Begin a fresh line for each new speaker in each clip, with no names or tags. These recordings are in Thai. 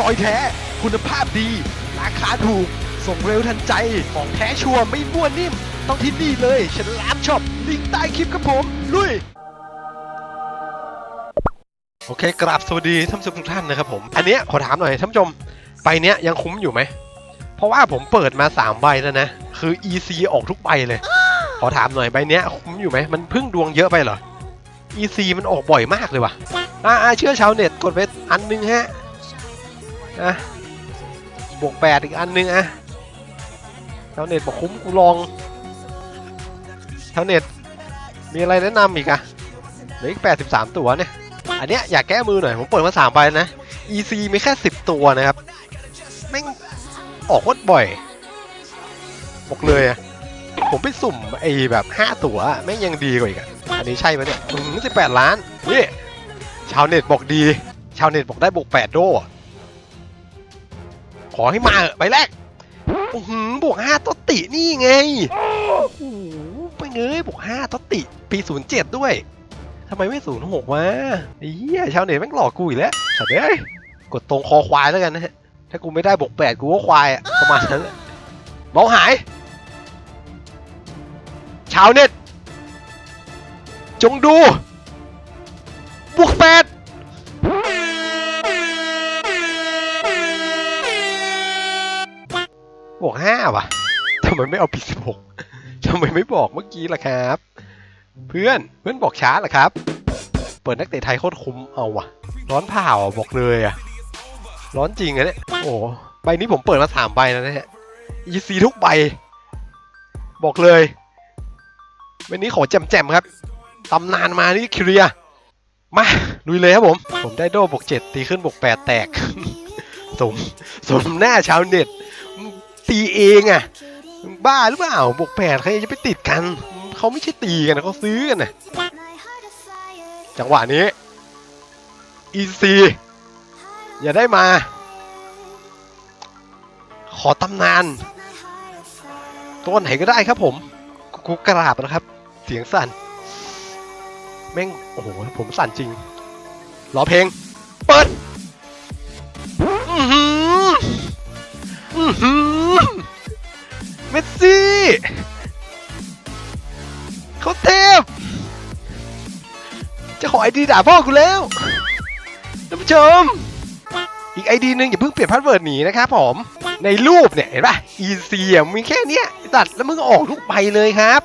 จอยแท้ คุณภาพดี ราคาถูก ส่งเร็วทันใจ ของแท้ชัวร์ไม่มั่วนิ่ม ต้องที่นี่เลยฉันลามช็อปลิงก์ใต้คลิปครับผม ลุยโอเคกราบสวัสดีท่านผู้ชมทุกท่านนะครับผม อันเนี้ยขอถามหน่อยท่านผู้ชมใบเนี้ยยังคุ้มอยู่ไหม เพราะว่าผมเปิดมา 3 ใบแล้วนะ คือ EC ออกทุกใบเลย ขอถามหน่อยใบเนี้ยคุ้มอยู่ไหม มันพิ่งดวงเยอะไปเหรอ EC มันออกบ่อยมากเลยว่ะ อ่าเชื่อชาวเน็ตกดไปอันนึงฮะ อะบวกแปดอีกอันนึงอะชาวเน็ตบอกคุ้มกูลองชาวเน็ตมีอะไรแนะนำอีกอะเหลืออีก 83 ตัวเนี่ย อันเนี้ยอยากแก้มือหน่อย ผมเปิดมา3ใบนะ EC มีแค่ 10 ตัวนะครับแม่งออกโคตรบ่อย บอกเลยอะผมไปสุ่มไอ้แบบ 5 ตัวอะแม่งยังดีกว่าอีกอะอันนี้ใช่ไหมเนี่ยอืม18 ล้านนี่ชาวเน็ตบอกดี ชาวเน็ตบอกได้บวก8โดอะ ขอให้มาเถอะใบแรกอื้อหือบวก5ตตินี่ไง โอ้โหไปเงยบวก5ตติ ปี07ด้วยทำไมไม่06วะไอ้เหี้ยชาวเน็ตแม่งหลอกกูอีกแล้วสัตว์เอ้ยกดตรงคอควายแล้วกันนะฮะ ถ้ากูไม่ได้บวก8กูก็ควายอะประมาณนั้นเมาหาย ชาวเน็ต จงดู บวกแปด วกห้าวะทำไมไม่เอาปีสิบหกทำไมไม่บอกเมื่อกี้ล่ะครับ เพื่อนเพื่อนบอกช้าเหรอครับ เปิดนักเตะไทยโคตรคุ้มเอาว่ะร้อนเผาอะบอกเลยอะร้อนจริงอะเนี่ยโอ้ใบนี้ผมเปิดมาสามใบแล้วนะฮะ EC ทุกใบ บอกเลยวันนี้ขอแจมๆครับตำนานมานี่เคลียมาลุยเลยครับผม ผมได้โดบวกเจ็ดตีขึ้นบวกแปดแตก สม สมหน้าชาวเน็ต เองอะมึงบ้าหรือเปล่าบวกแปดใครจะไปติดกันเขาไม่ใช่ตีกันนะเขาซื้อกันนะจังหวะนี้ EC อย่าได้มา ขอตำนาน ตัวไหนก็ได้ครับผมกูกูกราบนะครับ เสียงสั่น แม่ง โอ้โห ผมสั่นจริง รอเพลง เปิด อือหืออือหือ สซี่เขาเทพจะขอไอดีด่าพ่อกูแล้วท่านผู้ชม อีกไอดีหนึ่งอย่าเพิ่งเปลี่ยนพาสเวิร์ดหนีนะครับผม ในรูปเนี่ยเห็นป่ะ easy อะมีแค่เนี้ยตัดแล้วมึงออกทุกใบเลยครับ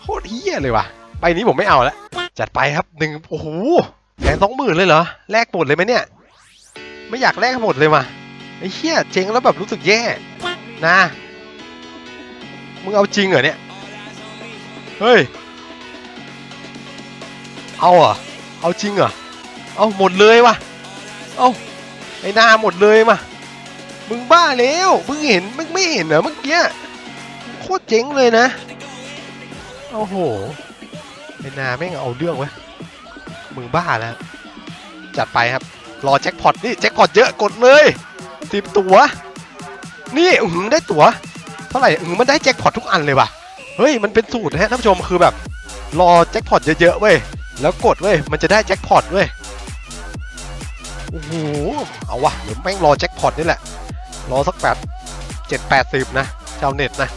โคตรเฮี้ยเลยว่ะใบนี้ผมไม่เอาแล้วจัดไปครับหนึ่งโอ้โหแพงสองหมื่นเลยเหรอแลกหมดเลยไหมเนี่ย ไม่อยากแลกหมดเลยว่ะไอ้เฮี้ยเจ๊งแล้วแบบรู้สึกแย่ นะ มึงเอาจริงเหรอเนี่ย เฮ้ย เอาเหรอเอาจริงเหรอ เอาหมดเลยว่ะ เอาไอ้หนาหมดเลยมามึงบ้าแล้ว มึงเห็น มึงไม่เห็นเหรอเมื่อกี้ โคตรเจ๋งเลยนะ โอ้โห ไอ้นาแม่งเอาเรื่องไว้มึงบ้าแล้ว จัดไปครับ รอแจ็คพอตนี่แจ็คพอตเยอะกดเลยสิบตัว นี่อือหือได้ตัวเท่าไหร่อือหือมันได้แจ็คพอตทุกอันเลยว่ะเฮ้ยมันเป็นสูตรนะฮะท่านผู้ชมคือแบบ รอแจ็คพอตเยอะๆเว้ยแล้วกดเว้ยมันจะได้แจ็คพอตเว้ยโอ้โหเอาวะเดี๋ยวแม่งรอแจ็คพอตนี่แหละ รอสักแบบเจ็ดแปดสิบนะชาวเน็ตนะ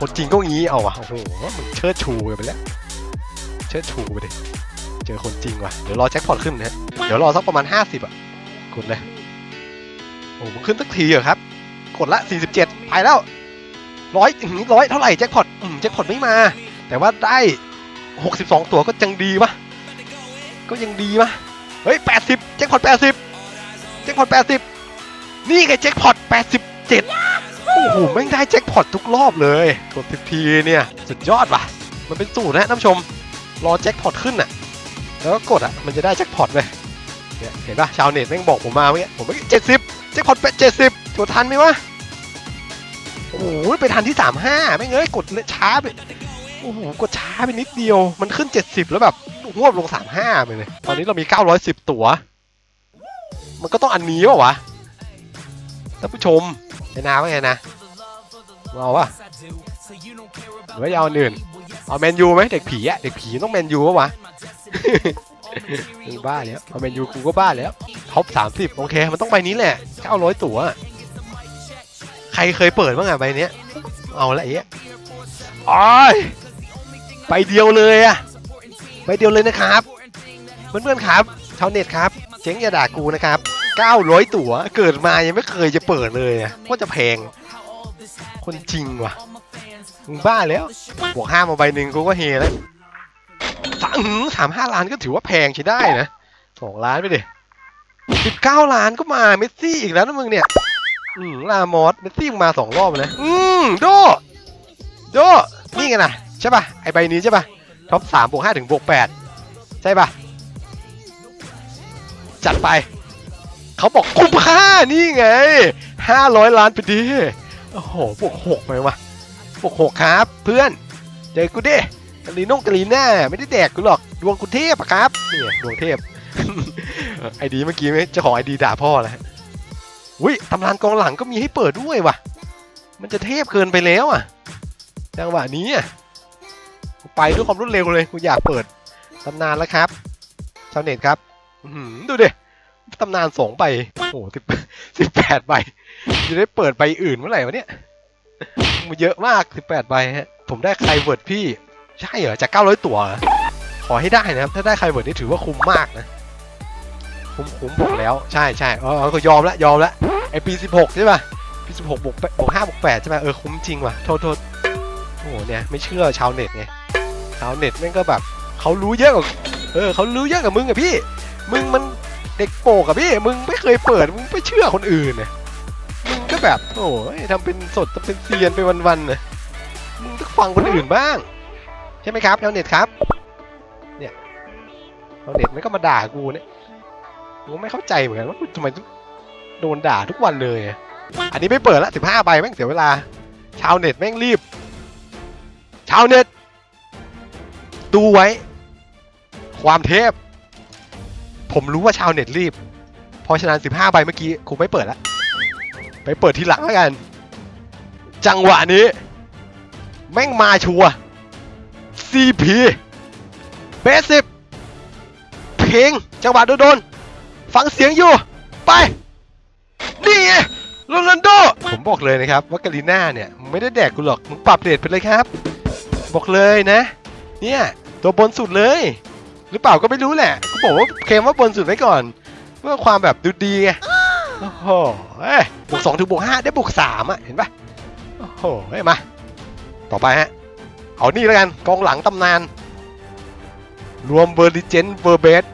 คนจริงก็งี้เอาวะโอ้โหมึงเชิดชูไปแล้วเชิดชูไปดิเจอคนจริงว่ะเดี๋ยวรอแจ็คพอตขึ้นนะเดี๋ยวรอสักประมาณ 50 อะกดเลยโอ้มึงขึ้นสักทีเหรอครับ กดละ 47 ไปแล้วร้อยร้อยเท่าไหร่แจ็คพอตอืมแจ็คพอตไม่มา แต่ว่าได้ 62 ตัวก็ยังดีปะก็ยังดีปะเฮ้ย 80 แจ็คพอต 80 แจ็คพอต 80 นี่ไงแจ็คพอต 87 โอ้โหแม่งได้แจ็คพอตทุกรอบเลย กด 10 ทีเนี่ย สุดยอดว่ะ มันเป็นสูตรนะท่านผู้ชม รอแจ็คพอตขึ้นน่ะ แล้วก็กดอะ มันจะได้แจ็คพอตเลยเนี่ยเห็นปะชาวเน็ตแม่งบอกผมมาเมื่อกี้ผมไม่เจ็ดสิบแจ็คพอตเป็นเจ็ดสิบกทันไหมวะ โอ้โหไปทันที่สามห้าไม่เงยกดช้าไปโอ้โหกดช้าไปนิดเดียว มันขึ้นเจ็ดสิบแล้วแบบหวบลงสามห้าไปเลยตอนนี้เรามีเก้าร้อยสิบตัว มันก็ต้องอันนี้ป่าวะท่านผู้ชมไอ้นาว่าไงนะเอาวะหรือว่าจะเอาอื่นเอาแมนยูไหมเด็กผีอะเด็กผีต้องแมนยูปะวะบ้าแล้วเอาแมนยูกูก็บ้าแล้วท็อป30โอเค มันต้องใบนี้แหละ900ตั๋ว รเคยเปิดบ้างอะใบเนี้ย เอาละไอ้เหี้ยอ้อยใบเดียวเลยอะใบเดียวเลยนะครับเพื่อนๆครับชาวเน็ตครับเจ๊งอย่าด่ากูนะครับ900 ตั๋วเกิดมายังไม่เคยจะเปิดเลยอะว่าจะแพง คนจริงว่ะมึงบ้าแล้วบวกห้ามาใบหนึ่งกูก็เฮแล้วสามสามห้าล้านก็ถือว่าแพงใช้ได้นะสองล้านไปดิสิบเก้าล้านก็มาเมสซี่อีกแล้วนะมึงเนี่ย อืมลามอสเมสซี่มึงมาสองรอบเลยอืมโดโดนี่ไงนะใช่ป่ะไอใบนี้ใช่ป่ะท็อปสามบวกห้าถึงบวกแปดใช่ป่ะจัดไป เขาบอกคุ้มค่านี่ไงห้าร้อยล้านไปดิโอ้โหบวกหกไปวะบวกหกครับ เพื่อนเจอกูดิกะลีน่งกะลีน่าไม่ได้แดกกูหรอกดวงกูเทพอะครับเนี่ยดวงเทพไอดีเมื่อกี้ไหมเจ้าของไอดีด่าพ่อแล้ว อุ้ยตำนานกองหลังก็มีให้เปิดด้วยว่ะ มันจะเทพเกินไปแล้วอะ จังหวะนี้อะไปด้วยความรวดเร็วเลยกูอยากเปิดตำนานแล้วครับชาวเน็ตครับดูดิตำนานสองใบโอ้โหสิบสิบแปดใบจะได้เปิดใบอื่นเมื่อไหร่วะเนี่ยมันเยอะมาก18ใบฮะผมได้ใครเวิร์ดพี่ ใช่เหรอจาก900ตั๋วเหรอขอให้ได้นะครับ ถ้าได้ใครเวิร์ดนี่ถือว่าคุ้มมากนะ คุ้มคุ้มบอกแล้วใช่ใช่เออเออก็ยอมละยอมละไอปี16ใช่ป่ะปี16บวกแปดบวก5บวก8ใช่ป่ะเออคุ้มจริงว่ะโทษโทษโอ้โหเนี่ยไม่เชื่อชาวเน็ตไงชาวเน็ตแม่งก็แบบเขารู้เยอะกว่าเออเขารู้เยอะกับมึงอะพี่ มึงมันเด็กโปกอะพี่มึงไม่เคยเปิดมึงไม่เชื่อคนอื่นเนี่ยมึงก็แบบโอ้ยทำเป็นสดทำเป็นเซียนไปวันๆนะมึงต้องฟังคนอื่นบ้าง ใช่ไหมครับชาวเน็ตครับ เนี่ยชาวเน็ตไม่ก็มาด่ากูเนี่ย กูไม่เข้าใจเหมือนกันว่าทำไมต้องโดนด่าทุกวันเลย อันนี้ไม่เปิดละสิบห้าใบแม่งเสียเวลา ชาวเน็ตแม่งรีบ ชาวเน็ต ดูไว้ ความเทพ ผมรู้ว่าชาวเน็ตรีบ เพราะฉะนั้น15ใบเมื่อกี้กูไม่เปิดละไปเปิดทีหลังแล้วกัน จังหวะนี้ แม่งมาชัว CP เบสิบเพลงจังหวะโดน ฟังเสียงอยู่ ไป นี่ไงโรนัลโด ผมบอกเลยนะครับว่ากาลิน่าเนี่ยไม่ได้แดกกูหรอก มึงปรับเรทไปเลยครับ บอกเลยนะ เนี่ย ตัวบนสุดเลย หรือเปล่าก็ไม่รู้แหละกูบอกว่าเคลมว่าบนสุดไว้ก่อนเพื่อความแบบดูดีไงโอ้โหเอ้บวกสองถึงบวกห้าได้บวกสามอะ เห็นปะโอ้โหเฮ้ยมา ต่อไปฮะ เอานี่แล้วกัน กองหลังตำนาน รวมเวอร์ลิเจนเวอร์เบส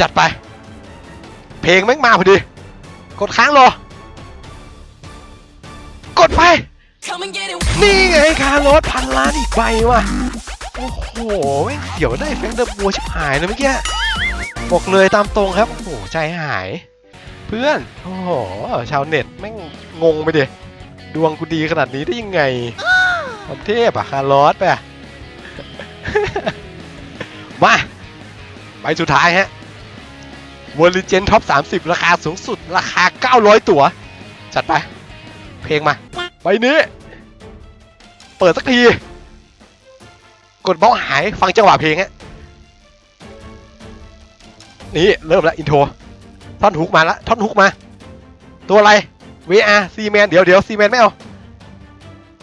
จัดไป เพลงแม่งมาพอดี กดค้างรอกดไป นี่ไงคาร์ลอสพันล้านอีกใบว่ะ โอ้โหแม่งเดี๋ยวได้แฟงเดอร์บัวชิบหายเลยเมื่อกี้ บอกเลยตามตรงครับ โอ้โห ใจหาย เพื่อน โอ้โห ชาวเน็ตแม่งงงไปดิ ดวงกูดีขนาดนี้ได้ยังไงความเทพอะคาร์ลอสไปมาไปสุดท้ายฮะ วอลลิเจนท็อป 30 ราคาสูงสุด ราคา 900 ตั๋ว จัดไป เพลงมาไปนี้ เปิดสักที กดเบ้าหายฟังจังหวะเพลงฮะ นี่ เริ่มแล้วอินโทร ท่อนฮุกมาแล้วท่อนฮุกมา ตัวอะไร VR ซีแมนเดี๋ยวเดี๋ยวซีแมนไม่เอา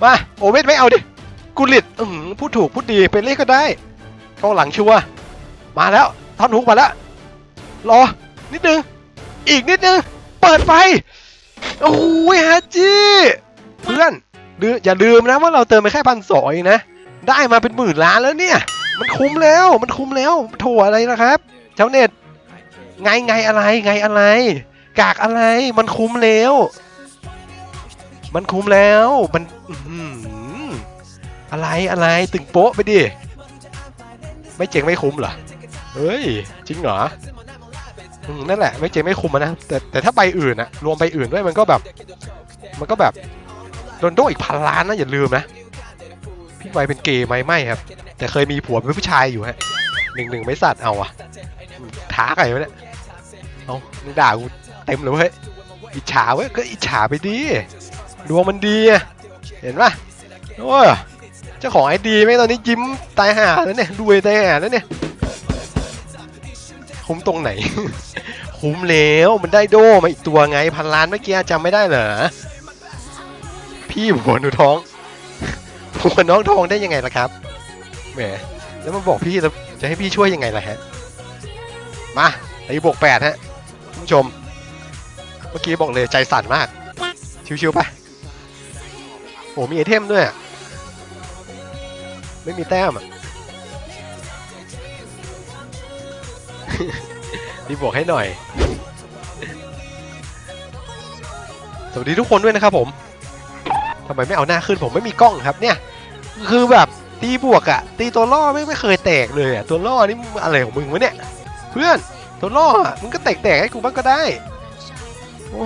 มา โอเวทไม่เอาดิ กุลิตพูดถูก พูดดี เป็นเลขก็ได้กองหลังชัวร์มาแล้ว ท่อนฮุกมาแล้วรอ นิดนึง อีกนิดนึง เปิดไฟ โอ้ยฮาจิเพื่อนอย่าลืมนะว่าเราเติมไปแค่พันสองเองนะ ได้มาเป็นหมื่นล้านแล้วเนี่ย มันคุ้มแล้ว มันคุ้มแล้วโถอะไรนะครับชาวเน็ต ไงไงอะไร ไงอะไร กากอะไร มันคุ้มแล้ว มันคุ้มแล้ว มันอือหืออะไรอะไรตึงโป๊ะไปดิ ไม่เจ๋งไม่คุ้มเหรอ เฮ้ย จริงเหรอ นั่นแหละไม่เจไม่คุมนะแต่แต่ถ้าใบอื่นอะรวมใบอื่นด้วยมันก็แบบ มันก็แบบโดนโดอีกพันล้านนะอย่าลืมนะพี่ไวเป็นเกย์ไหมไม่ครับ แต่เคยมีผัวเป็นผู้ชายอยู่ฮะหนึ่งหนึ่งไม่สัตว์เอาอะท้าใครวะเนี่ยเอามึงด่ากูเต็มเลยเว้ยอิจฉาเว้ยก็อิจฉาไปดิดวงมันดีเห็นปะโอ้ยเจ้าของไอดีไหมตอนนี้ยิ้มตายห่าแล้วเนี่ยรวยตายห่าแล้วเนี่ย คุ้มตรงไหน คุ้มแล้วมันได้โดมาอีกตัวไงพันล้านเมื่อกี้จำไม่ได้เหรอ พี่หัวหนูท้องหัวน้องท้องได้ยังไงล่ะครับ แหม แล้วมาบอกพี่จะให้พี่ช่วยยังไงล่ะฮะ มาไอ้บวกแปดฮะคุณผู้ชม เมื่อกี้บอกเลยใจสั่นมาก ชิวๆไปโอ้มีไอเทมด้วย ไม่มีแต้มอะ รีบวกให้หน่อย สวัสดีทุกคนด้วยนะครับผมทำไมไม่เอาหน้าขึ้นผมไม่มีกล้องครับเนี่ย คือแบบตีบวกอะตีตัวล่อไม่ไม่เคยแตกเลยอะตัวล่อนี่อะไรของมึงวะเนี่ย เพื่อนตัวล่ออะมึงก็แตกๆให้กูบ้างก็ได้ โอ้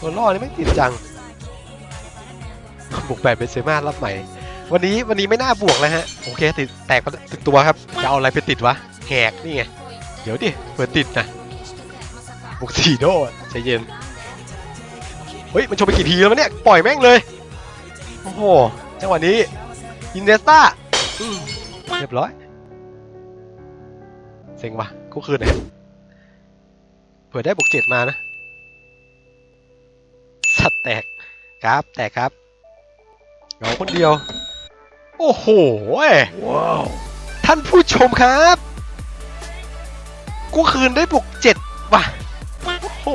ตัวล่อนี่ไม่ติดจังบวกแปดเป็นเซมารับใหม่ วันนี้วันนี้ไม่น่าบวกแล้วฮะ โอเคติดแตกติดตัวครับจะเอาอะไรไปติดวะ แหกนี่ไง เดี๋ยวดิเปิดติดนะบวกสี่โดดใจเย็น เฮ้ย มันชมไปกี่ทีแล้ววะเนี่ย ปล่อยแม่งเลย โอ้โห จังหวะนี้อินเนสตาอืมเรียบร้อย เซ็งว่ะกูคืนไหนเผื่อได้บวกเจ็ดมานะ สัตว์แตกครับ แตกครับเหงาคนเดียว โอ้โหว้าวท่านผู้ชมครับ กูคืนได้บวกเจ็ดว่ะ โอ้โห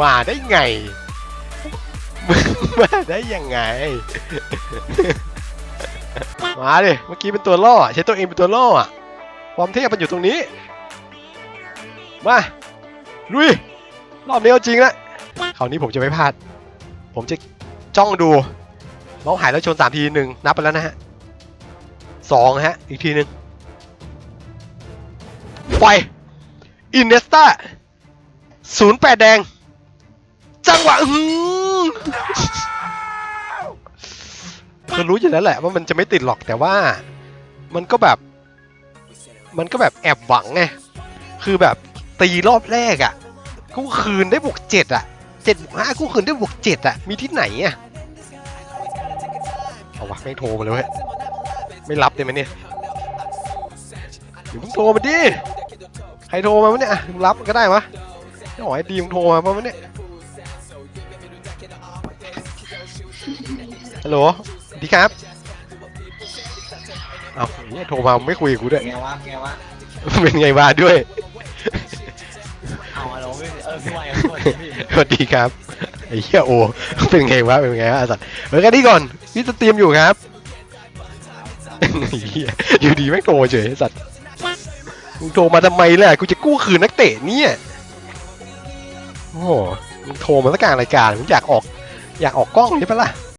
มาได้ไงมึงมาได้ยังไง มาดิ เมื่อกี้เป็นตัวล่อ ใช้ตัวเองเป็นตัวล่ออะความเทพมันอยู่ตรงนี้ มา ลุย รอบนี้เอาจริงละคราวนี้ผมจะไม่พลาด ผมจะจ้องดูน้องหายแล้วชนสามทีหนึ่งนับไปแล้วนะฮะสองฮะ อีกทีหนึ่งป อินเนสตาศูนย์แปดแดง จังหวะอื้อหือรู้อยู่แล้วแหละว่ามันจะไม่ติดหรอกแต่ว่า มันก็แบบ มันก็แบบแอบหวังไง คือแบบตีรอบแรกอะ่ะ กูคืนได้บวกเจ็ดอะเจ็ดบวกห้ากูคืนได้บวกเจ็ดอะ มีที่ไหนอะ เอาวะไม่โทรมาเลยเว้ยไม่รับได้ไหมเนี่ยเดี๋ยวมึงโทรมาดิ ใครโทรมาวะเนี่ยอะมึงรับก็ได้วะไม่อ๋อไอ้ดีมึงโทรมาป่ะวะเนี่ยฮัลโหลสวัสดีครับเอาเนี่ยโทรมาไม่คุยกับกูด้วย
ไงวะไงวะ
เป็นไงบ้าด้วย
เอาอะเราไม่เออพี่วายสวัสดีพี่
สวัสดีครับไอ้เหี้ยโอ เป็นไงวะเป็นไงวะไอ้สัตว์เฮ้ยกันนี่ก่อนพี่สตรีมอยู่ครับไอ้เหี้ยอยู่ดีแม่งโทรเฉยไอ้สัตว์ มึงโทรมาทำไมล่ะกูจะกู้คืนนักเตะเนี่ยโอ้โหมึงโทรมาสักกลางรายการมึงอยากออก อยากออกกล้องใช่ปะล่ะ